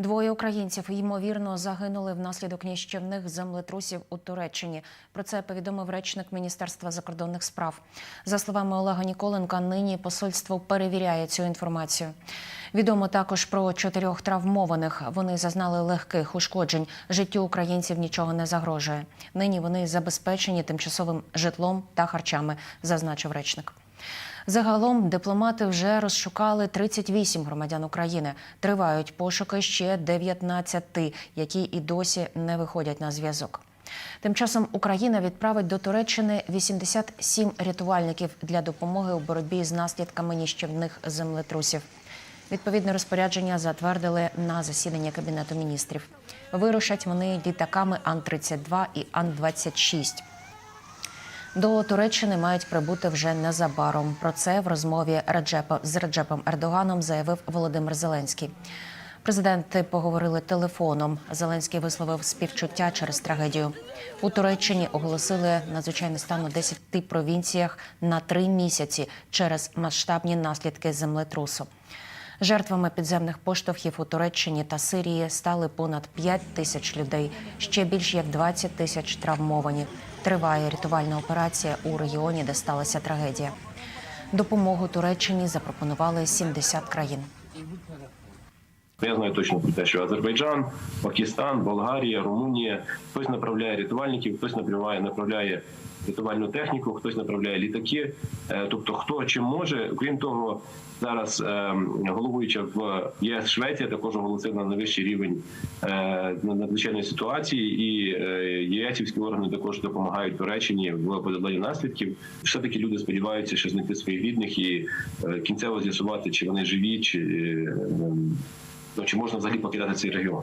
Двоє українців ймовірно загинули внаслідок ніщівних землетрусів у Туреччині. Про це повідомив речник Міністерства закордонних справ. За словами Олега Ніколенка, нині посольство перевіряє цю інформацію. Відомо також про чотирьох травмованих. Вони зазнали легких ушкоджень. Життю українців нічого не загрожує. Нині вони забезпечені тимчасовим житлом та харчами, зазначив речник. Загалом дипломати вже розшукали 38 громадян України. Тривають пошуки ще 19, які і досі не виходять на зв'язок. Тим часом Україна відправить до Туреччини 87 рятувальників для допомоги у боротьбі з наслідками ніщівних землетрусів. Відповідне розпорядження затвердили на засіданні кабінету міністрів. Вирушать вони літаками Ан-32 і Ан-26. До Туреччини мають прибути вже незабаром. Про це в розмові Реджепа з Реджепом Ердоганом заявив Володимир Зеленський. Президенти поговорили телефоном. Зеленський висловив співчуття через трагедію. У Туреччині оголосили надзвичайний стан у 10 провінціях на три місяці через масштабні наслідки землетрусу. Жертвами підземних поштовхів у Туреччині та Сирії стали понад 5 тисяч людей. Ще більш як 20 тисяч травмовані. Триває рятувальна операція у регіоні, де сталася трагедія. Допомогу Туреччині запропонували 70 країн. Я знаю точно про те, що Азербайджан, Пакистан, Болгарія, Румунія хтось направляє рятувальників, хтось направляє направляє рятувальну техніку, хтось направляє літаки. Е, Тобто, хто чим може, крім того, зараз е, головуюча в ЄС Швеція також оголосила на найвищий рівень е, надзвичайної ситуації, і ЄСівські органи також допомагають Туреччині в подоланні наслідків. Все таки люди сподіваються, що знайти своїх рідних і кінцево з'ясувати, чи вони живі, чи. Чи можна взагалі покидати цей регіон?